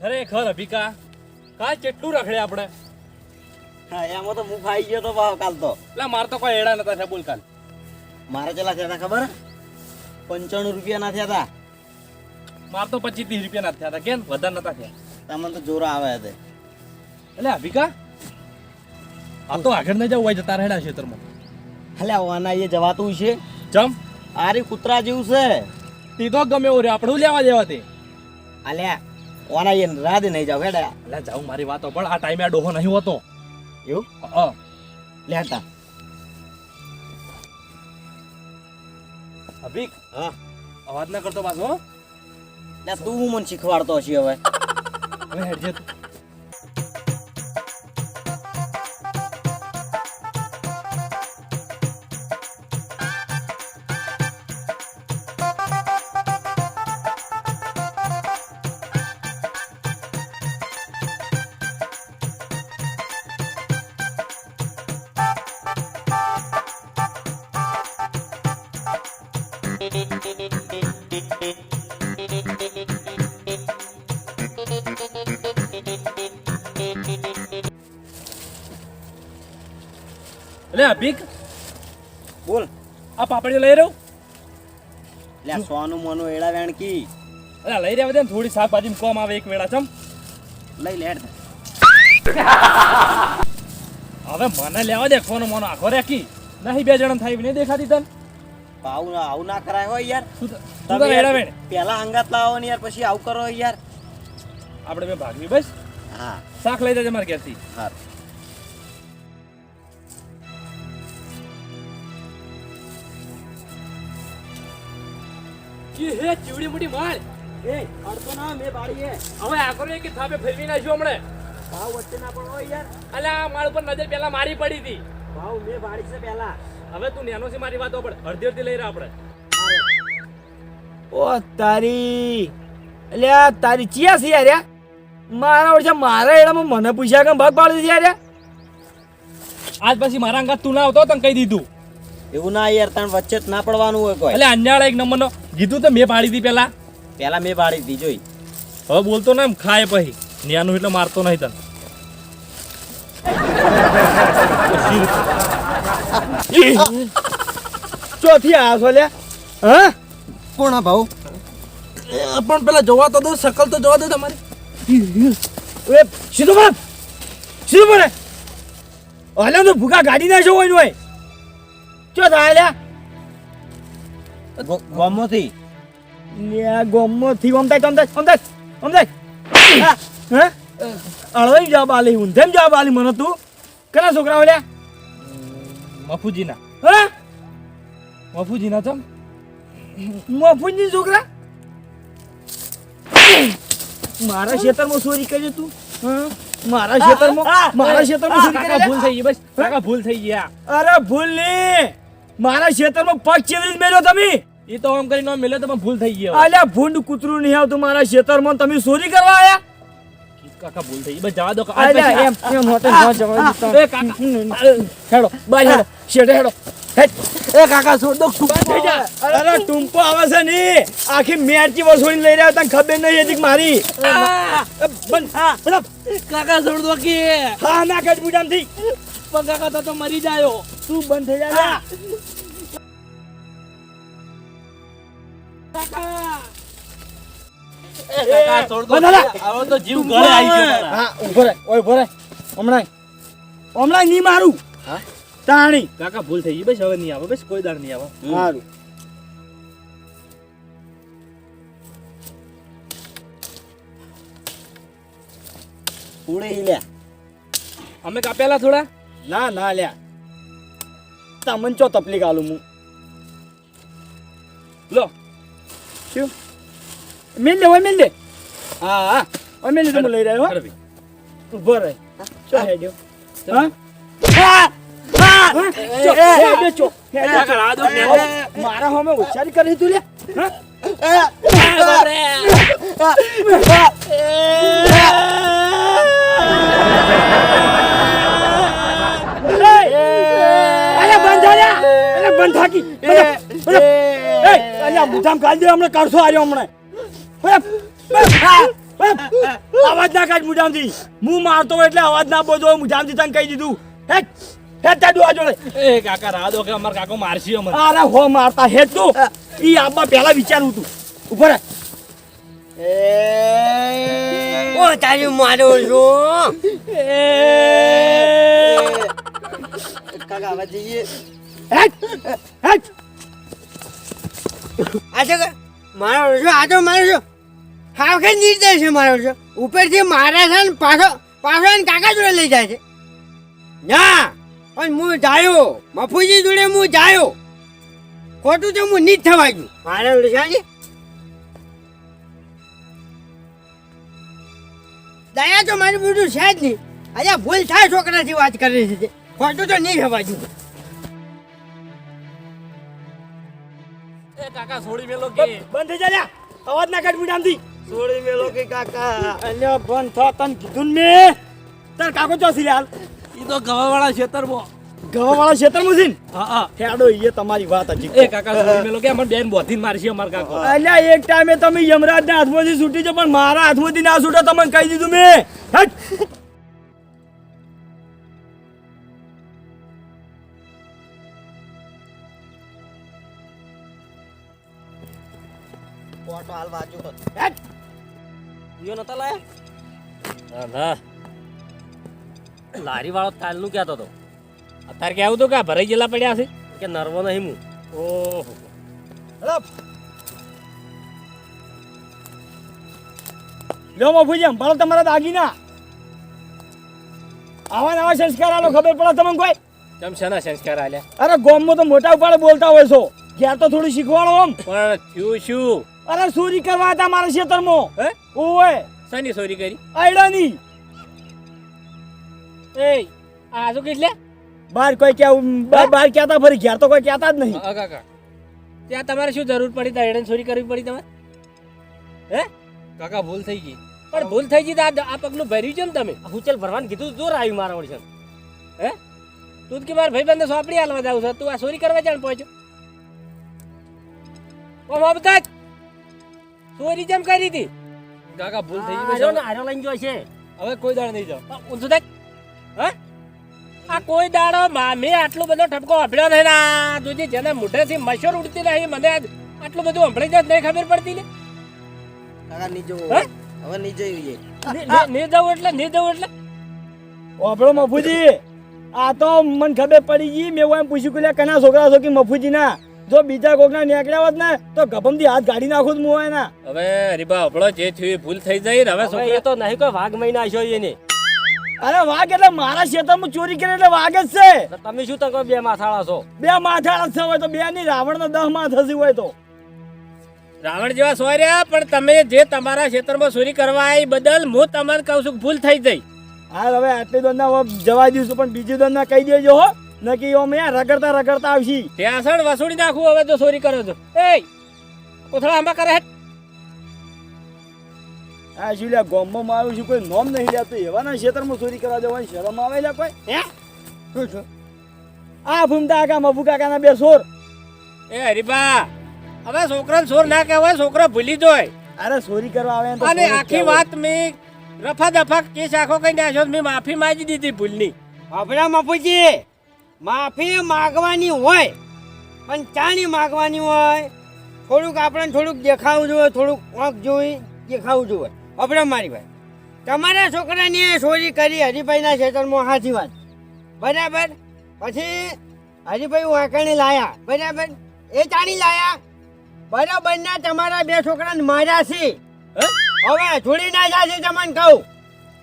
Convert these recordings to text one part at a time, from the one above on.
ખરેખર અભિકા કા કેટલું રખડે આપણે? હા એમાં તો મુખ આવી ગયો તો ભાવ કાલ તો. એટલે માર તો કોઈ એડા નતા થયા બોલ કાલ. મારે ચેલા થયા હતા ખબર? પંચાણું રૂપિયા ના થયા હતા માર તો પચીસ ત્રીસ રૂપિયા ના થયા હતા કેમ? વધારે નતા થયા. તમને તો જોરા આવે હતા એટલે અભિકા આ તો આગળ નહીં જવું હોય જતા રહેડા ક્ષેત્રમાં. અલ્યા વાના એ જવાતું છે. ચમ? આરી કૂતરા જેવું છે. તે તો ગમે એવું રે આપણું લેવા દેવા તે? અલ્યા વાના એ રાધે નહીં જાવ હેડા. એટલે જાઉં મારી વાતો પણ આ ટાઈમે આ ડોહો નહીં હોતો. એવું? હા લેતા અભિક હા. અવાજ ના કરતો પાછો. લે તું મને શીખવાડતો હશે હવે. હવે હેડજે તું. એટલે અભિક બોલ. આ પાપડી લઈ રહ્યો? લે સોનું મોનું એડા વેણ કી અરે લઈ રહ્યા બધા થોડી શાકભાજી કોમ આવે એક વેળા ચમ. લઈ લેડ હવે મને લેવા દે ફોન મોનો. આખો રેકી નહીં બે જણા થાય નહીં દેખાતી તને. આવું ના આવું ના કરાય હોય યાર. તમે એડા વેણ. પેલા અંગાત લાવો ને યાર પછી આવું કરો યાર. આપણે બે ભાગવી બસ. હા. શાક લઈ જજે મારા ઘેરથી. હા. હે ચીવડી મોટી માળ એ અડતો ના મેં બાળીએ હવે આકરો કે થાપે ફેરવી નાખ્યો હમણે. ભાવ વચ્ચે ના પણ હોય યાર. અલ્યા આ માળ પર નજર પેલા મારી પડી હતી. ભાવ મેં બાળી છે પેલા હવે તું નેનો છે મારી વાતો પણ અડધી અડધી લઈ રહ્યા આપણે. ઓ તારી. અલ્યા તારી ચિયા છે યાર મારા ઓળખે મારા એડામાં મને પૂછ્યા કે ભાગ પાડી દીધી યાર આજ પછી મારા અંગાત તું ના આવતો તને કહી દીધું. એવું ના યાર તને વચ્ચે જ ના પડવાનું હોય કોઈ. એટલે અન્યાળા એક નંબરનો. કીધું તો મેં પાડી હતી પેલા. પેલા મેં પાડી હતી જોઈ. હવે બોલતો ને એમ ખાય પછી. ન્યાનું એટલે મારતો નહીં તને. ચોથી આ છો લ્યા હા? કોણ ભાવ? પણ પેલા જોવા તો દો શકલ તો જોવા દો તમારે. એ સીધો પડે સીધો પડે અલ્યા તો ભૂખા ગાડી ના હોય હોય ચો થાય લ્યા. ગોમોથી. લ્યા ગોમો થી ઓમતાય ઓમતાય ઓમતાય ઓમતાય હા હા? અળવાઈ જવાબ આલી ઊંધેમ જવાબ આલી મને તું. કના છોકરાઓ લ્યા? મફુજીના. હા? મફુજીના તમ મફુજી છોકરા? મારા ખેતરમાં ચોરી કરી તું. હા? મારા ખેતરમાં મારા ખેતરમાં ચોરી કાકા ભૂલ થઈ ગઈ બસ. કાકા ભૂલ થઈ ગયા. અરે ભૂલ નહીં મારા ખેતરમાં પગ ચેવરી જ મેલ્યો તમે. એ તો આમ કરીને આમ તમે ભૂલ થઈ ગયો અલ્યા ભૂંડ કૂતરું નહીં આવતું મારા ખેતરમાં તમે ચોરી કરવા આયા? કાકા ભૂલ થઈ બસ જવા દો. અલ્યા એમ એમ હોતે ન જવા દીધા. એ કાકા. હેડો બાર હેડો. શેઠે હેડો. એ કાકા છોડ દો થઈ જા. અરે ટૂંપો આવે છે ને આખી મેરચી વસોઈને લઈ રહ્યા તને ખબર નહીં હતી મારી. એ બંધ. હા બરાબર. કાકા છોડ દો કે. હા ના કટ પણ કાકા તો તો મરી જાયો. તું બંધ થઈ જા કાકા છોડ દો બંધ લે. હવે નહીં મારું. હા? તાણી. કાકા ભૂલ થઈ ગઈ બસ હવે નહીં આવે બસ કોઈ દાડ નહીં આવે. મારું ઉડે લ્યા. અમે કાપેલા થોડા? ના ના લ્યા. તમને ચો તકલીફ આલું હું લો શું મેલ દે હોય મેલ દે હા હા હોય મેલ દે હું લઈ રહ્યો હો ઊભો રહે ચો હેડ્યો હા. મારા હોમે ઉચ્ચારી કરી તું લે હા બંધ થાકી. અલ્યા મુઠામ કાઢ દે હમણાં કરશો આર્યો હમણાં. હા. અવાજ ના કાઢ મુજામથી હું મારતો એટલે અવાજ ના બોલતો હોય મુજામથી તને કહી દીધું. હેટ હેટ તાડું આ જોડે. એ કાકા રાહ દો કે અમાર કાકો મારશી અમને. અરે હો મારતા હેટ તું. ઈ આબા પહેલા વિચારું તું. ઉપર એ ઓ તારી મારો છું કાકા આવા જઈએ. હેટ! હેટ! આ મારો આ તો મારો છો હાવ કે નિર્દય છે મારો ઉપરથી મારા છે ને કાકા જોડે લઈ જાય છે. ના, પણ હું જાયો. મફુજી જોડે હું જાયો. ખોટું તો હું જ થવા ગયું. મારે છે દયા તો મારી બધું છે જ નહીં. અરે ભૂલ થાય છોકરાથી વાત કરે છે. ખોટું તો નહીં થવા ગયું. એ કાકા છોડી મેલો કે? બંધ થઈ જા લ્યા. અવાજ ના કાઢ મુજામથી છોડી મેલો કે કાકા? અલ્યા બંધ થા તને કીધું ને મેં. તાર કાકો ચોસી લે હાલ ઈ તો ગવાવાળા ખેતરમાં ગવાવાળા ક્ષેત્રમાં છે ને? હા હા. હેડો એ તમારી વાત હજી. એ કાકા છોડી મેલો કે? અમાર બેન બોધીને મારશી અમાર કાકો. અલ્યા એક ટાઈમે તમે યમરાજના હાથમાંથી છૂટી જાઓ પણ મારા હાથમાંથી ના છૂટો તમને કહી દીધું મેં. હટ. ફોટો હાલ વાજુ. હટ ઈયો નતા લાયા? ના ના. લારી વાળો કાલનું કહેતો હતો અત્યારે કેવું તો કે ભરાઈ ગયેલા પડ્યા છે. કે નર્વો નહીં હું. ઓહો. લ્યો મફુજી સંભાળો તમારા દાગીના. આવા નવા સંસ્કાર આલો ખબર પડે તમને કોઈ? કેમ શેના સંસ્કાર આલ્યા? અરે ગોમમાં તો મોટા ઉપાડે બોલતા હોય છો. ઘેર તો થોડું શીખવાડો આમ. પણ થયું શું? અરે ચોરી કરવા હતા મારા ખેતરમાં હે? ઓય સની ચોરી કરી? આયડાની. એ આ શું કેટલે બાર બહાર કોઈ ક્યાં બાર કહેતા ફરી? ઘેર તો કોઈ કહેતા જ નહીં. કાકા ત્યાં તમારે શું જરૂર પડી? તા એડન ચોરી કરવી પડી તમારે? હે? કાકા ભૂલ થઈ ગઈ. પણ ભૂલ થઈ ગઈ તો આ આ પગલું ભર્યું છે ને તમે? હું ચાલ ભરવાનું કીધું જોર આવ્યું મારા વળી હે? તું જ કે મારા ભાઈ બંને સોંપડી હાલવા જાવ છે. તું આ ચોરી કરવા જાણ પહોંચ્યો? ઓ મમતા ચોરી જેમ કરી હતી. કાકા ભૂલ થઈ ગઈ જો ને આરો લઈને જોઈ છે. હવે કોઈ દાડ નહીં જાવ ઊંધું દેખ હા? આ કોઈ દાડો મા- મેં આટલો બધો ઠપકો સાંભળ્યો નહીં ના જોજે જેને મોઢેથી મશોર ઉડતી નહીં મને આટલું બધું સાંભળી જાય નહીં ખબર પડતી ને. કાકા નહીં જવું? હવે નહીં જઈએ નહીં જવું એટલે નહીં જવું એટલે? ઓભળો મફુજી. આ તો મને ખબર પડી ગઈ. મેં એમ પૂછ્યું કે કના છોકરા છો કે મફુજી ના જો બીજા કોકના નીકળ્યા હોત ને તો ગભમથી હાથ ગાડી નાખું જ મું ના હવે રીબા હબળો જે થયું ભૂલ થઈ જાય ને હવે છોકરા તો નહીં કોઈ વાઘ મહિના છો એની. અરે વાઘ એટલે મારા ક્ષેત્રમાં ચોરી કરી એટલે વાઘ જ છે. તમે શું તકો બે માથાળા છો? બે માથાળા જ હોય તો બે ની રાવણ દસમાં થતી હોય તો. રાવણ જેવા સોર્યા પણ તમે જે તમારા ક્ષેત્રમાં ચોરી કરવા આવી બદલ હું તમને કહું છું ભૂલ થઈ જઈ હા હવે આટલી દોરના જવા દઈશું પણ બીજી દોરના કહી દેજો હો. નકી ઓમ યાર રગડતા રગડતા આવશી. ત્યાં સડ વસૂડી નાખું હવે તો ચોરી કરો છો. એ કોથળા આંબા કરે હેટ આ શું લ્યા ગોમમાં આવ્યું છું કોઈ નોમ નહીં લેતું એવાના ક્ષેત્રમાં ચોરી કરવા જવાની શરમ આવે લ્યા કોઈ? હે? શું છો? આ ભૂમતા કાકા મફુ કાકાના બે સોર. એ હરીબા હવે છોકરાને સોર ના કહેવાય છોકરો ભૂલી જોય અરે ચોરી કરવા આવે અને આખી વાત મેં રફા દફા કેસ આખો કઈ નાખ્યો મેં માફી માંગી દીધી ભૂલની. આપણા મફુજી માફી માગવાની હોય પણ ચાની માગવાની હોય? થોડુંક આપણે થોડુંક દેખાવું જોઈએ થોડુંક આંખ જોઈ દેખાવું જોઈએ. આપણે મારી ભાઈ તમારા છોકરાને ચોરી કરી હરિભાઈના ખેતરમાં સાચી વાત. બરાબર? પછી હરિભાઈ વાંકણી લાયા. બરાબર? એ ચાણી લાયા. બરાબર ના તમારા બે છોકરાને માર્યા છે. હે? હવે છોડી ના જાશે તમને કહું.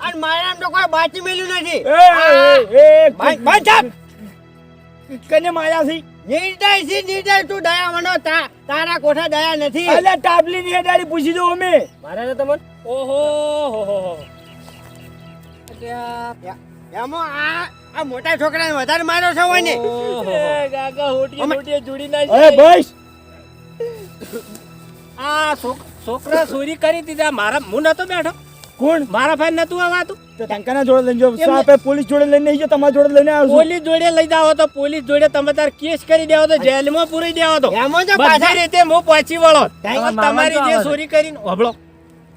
અને મારા તો કોઈ બાચી મેલ્યું નથી. કને માર્યા છે? નિર્દય છે નિર્દય તું દયા મનો તા- તારા કોઠા દયા નથી. અલે ટાબલી ની અડાડી પૂછી દો અમે. મારા ને તમન? ઓહો હો હો હો. એમો આ આ મોટા છોકરાને વધારે માર્યો છે હોય ને. કાકા હોટીએ અમે- જોડી ના અરે બસ. આ છોકરા ચોરી કરી દીધા. મારા હું નતો બેઠો. કોણ? મારા ભાઈ નતું આવાતું તો ટંકાના જોડે લઈને જો આપે પોલીસ જોડે લઈને નહીં જો તમારા જોડે લઈને આવ્યો પોલીસ જોડે લઈ જાવ તો પોલીસ જોડે તમે તાર કેસ કરી દેવો તો જેલમાં પૂરી દેવો તો. એમાં તો પાછા. રીતે હું પહોંચી વળો. તમારી જે ચોરી કરીને હબળો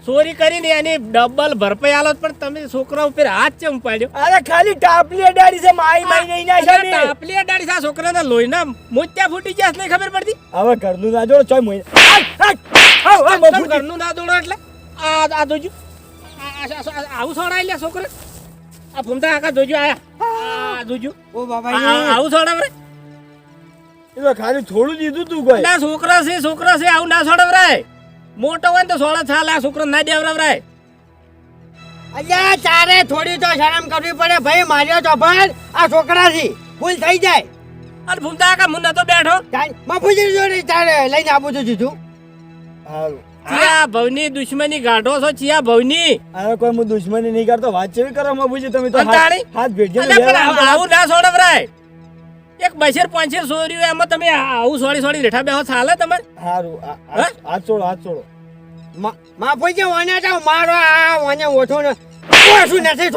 ચોરી કરીને એની ડબલ ભરપાઈ આલો પણ તમે છોકરા ઉપર હાથ ચમ પાડ્યો? અરે ખાલી ટાપલી અડાડી છે માઈ માઈ નહીં ના. છે ટાપલી અડાડી છે છોકરાને લોહીના મોત્યા ફૂટી ગયા નહીં ખબર પડતી? હવે ઘરનું ના જોડો ચોય મોઈ આવ ઘરનું ના જોડો એટલે? આ આ જોજો. આવું સોડાય લે છોકરા? આ ભૂમતા આખા જોજો આયા. જોજો. ઓ આ- આવું એ તો ખાલી થોડું દીધું તું કોઈ ના છોકરા છે છોકરા છે આવું ના સોડાવરાય મોટો હોય ને તો સોડા છાલ આ છોકરા ના દેવરાવરાય અલ્યા તારે થોડી તો શરમ કરવી પડે. ભાઈ માર્યો તો ભર આ છોકરાથી ભૂલ થઈ જાય. અને ભૂમતા આખા મુન્ના તો બેઠો. બાપુજી જોડે તારે. લઈને આપું છું હારું. ચિયા ભવની દુશ્મની ગાઢો છો ચિયા ભવની? અરે કોઈ હું દુશ્મની નહીં કરતો વાત ચેવી કરો મબુજી તમે તો હાથ- હાથ ભેટજો ને અલ્યા પણ લેવા આવું- આવું ના સોડવરાય એક બશેર પાંચેર સોર્યું એમાં તમે આવું સોડી સોડી રેઠા બેહો ચાલે તમારે હારું આ- હે? હાથ હાથ છોડો. મારો આ ઓછો ને નથી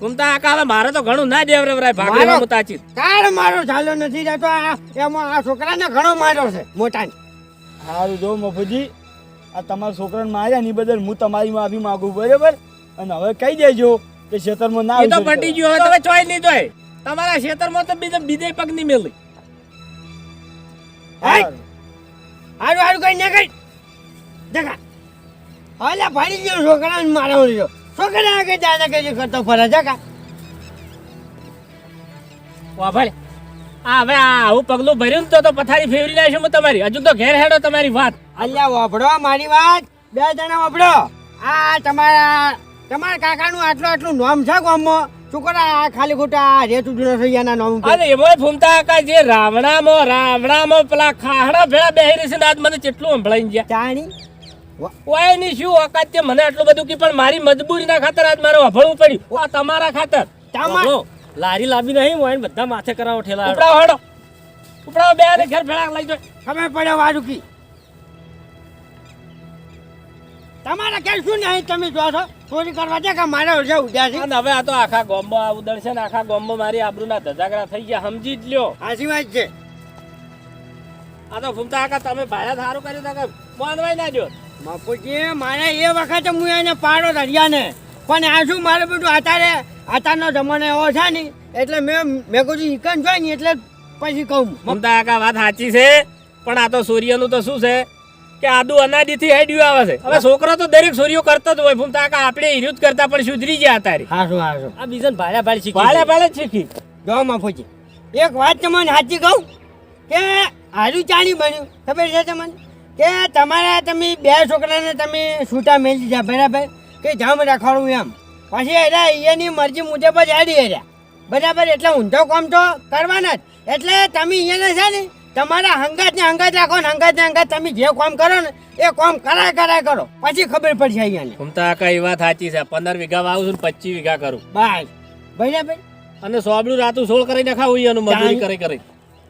ઘૂમતા હવે મારે તો ઘણું ના દેવરાવરાય ભાગમાં મુતાચિત તાર મારો ચાલ્યો નથી રહેતો આ એમાં આ છોકરાને ઘણો માર્યો છે મોટાને. હારું જો મફુજી આ તમારા છોકરાને માર્યા ની બદલ હું તમારી માફી માંગુ બરાબર? અને હવે કહી દેજો કે ખેતરમાં ના તો પટી ગયું હવે ચોઈ નહીં તોય તમારા ખેતરમાં તો બીજે બીજે પગ નહીં મેલી. હારું. હારું કઈ ના કઈ. દેખા. હાલે ફાડી ગયો છોકરાને મારવા લીધો છોકરા કે દાદા કે કરતો ફરે જગા વાભાળ આ હવે આ આવું પગલું ભર્યું ને તો તો પથારી ફેરવી નાખશું હું તમારી. હજુ તો ઘેર હેડો તમારી વાત. અલ્યા વભડો મારી વાત. બે જણા વભડો. આ તમારા તમારા કાકાનું આટલું આટલું નામ છે ગામમાં? છોકરા આ ખાલી ખોટા રેત ઉડનો થઈ ગયા નામ અરે એમાં ફૂમતા કાકા જે રાવણામાં રાવણામાં પેલા ખાહડા ભેળા બેહી છે ને આજ મને કેટલું સંભળાઈ ગયા. ચાણી ઓયની શું ઓકાત છે? મને આટલું બધું કે પણ મારી મજબૂરીના ખાતર આજ મારે વફળવું પડ્યું. આ તમારા ખાતર. તમા- વફળો. લારી લાંબી નહીં હોય ને બધા માથે કરાવો ઠેલા ઉપડાવો હડો. ઉપડાવો બે ને ઘેર ભેળા લઈ જાય. ખબર પડ્યા વાજુકી તમારા ક્યાં શું નહીં તમે જો છો. ચોરી કરવા છે કે મારે છે ઉડ્યા છે? અને હવે આ તો આખા ગોમ્બો આ ઉદળશે ને આખા ગોમ્બો મારી આબરૂના ધજાગરા થઈ ગયા સમજી જ લ્યો. સાચી વાત છે. આ તો ફૂમતા કાકા તમે ભાડા સારું કર્યું તા કે બાંધવાય ના જો બાપુજી મારે એ વખતે હું એને પાડો દરિયાને પણ આ શું મારે બધું અત્યારે અત્યારનો જમાનો એવો છે ને એટલે મેં મેં કીધું ઇકન જોઈ ને એટલે પછી કહું. મમતા કાકા વાત સાચી છે પણ આ તો સૂર્યનું તો શું છે? કે આદુ અનાદિથી હેડ્યું આવે છે. હવે છોકરો તો દરેક સૂર્યો કરતો જ હોય. ફૂમતા કાકા આપણે હિર્યુત કરતા પણ સુધરી ગયા તારી હાશું હાશું આ બીજન ભાડા ભાડે શીખી ભાડે ભાડે જ શીખી. જો બાપુજી એક વાત તમને સાચી કહું કે હારું ચાણી બન્યું. ખબર છે તમને? કે તમારા તમે બે છોકરાને તમે છૂટા મેલી દીધા બરાબર? કે જામ રાખવાનું એમ. પછી એની મરજી મુજબ જ આડી રહ્યા બરાબર એટલે ઊંધો કામ તો કરવાના જ. એટલે તમે અહીંયા છે ને તમારા હંગાત ને હંગાત રાખો ને હંગાત ને હંગાત તમે જે કામ કરો ને એ કામ કરાય કરાય કરો. પછી ખબર પડશે અહીંયા ઘૂમતા એ વાત સાચી છે. પંદર વીઘા વાવું છું ને પચીસ વીઘા કરું. બસ. બરાબર. અને સોબડું રાતું સોળ કરી નખાવું એનું મજૂરી કરી કરી.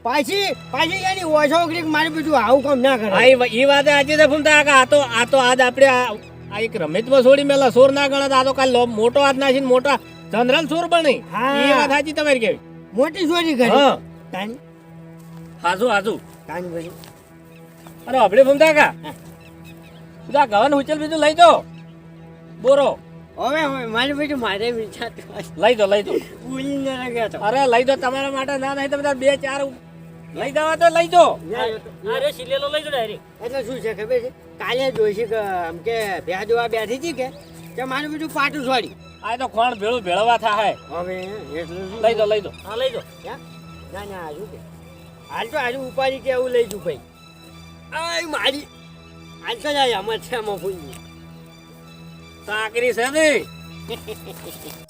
પાછી પાછી એની ઓછો મારી બીજું આવું કામ ના કરે એ વાત છે. ફૂમતા આ તો આ તો આજ આપણે આ એક રમેશમાં છોડી મેલા સોર ના ગણત આ તો કાલ મોટો હાથ નાખીને મોટા જનરલ સોર બની. નહીં એ વાત સાચી તમારી કેવી મોટી ચોરી કરી. હા. તાની હાજુ હાજુ. તાની ભાઈ અરે આપણે ફમતા કા? બધા ગવન ઉચલ બીજું લઈ દો બોરો. હવે હવે મારી બીજું મારે વિચાર લઈ દો લઈ દો ભૂલી ન લાગ્યા અરે લઈ દો તમારા માટે ના નહીં તો બધા બે ચાર લઈ દવા તો લઈ જો. અરે સિલેલો લઈ દો એટલે શું છે ખબર છે? કાલે જોઈશે કે આમ કે ભ્યા જોવા બેઠી હતી કે કે મારું બીજું પાટું છોડી આ તો ખોણ ભેળું ભેળવા થાય. હવે એટલું શું? લઈ દો લઈ દો હા લઈ દો ક્યાં? ના ના આજુ કે? હાલ તો આજુ ઉપાડી કે એવું લઈ જુ ભાઈ. આય મારી. હાલ તો જાય આમાં છે આમાં ભૂલી સાકરી છે ને.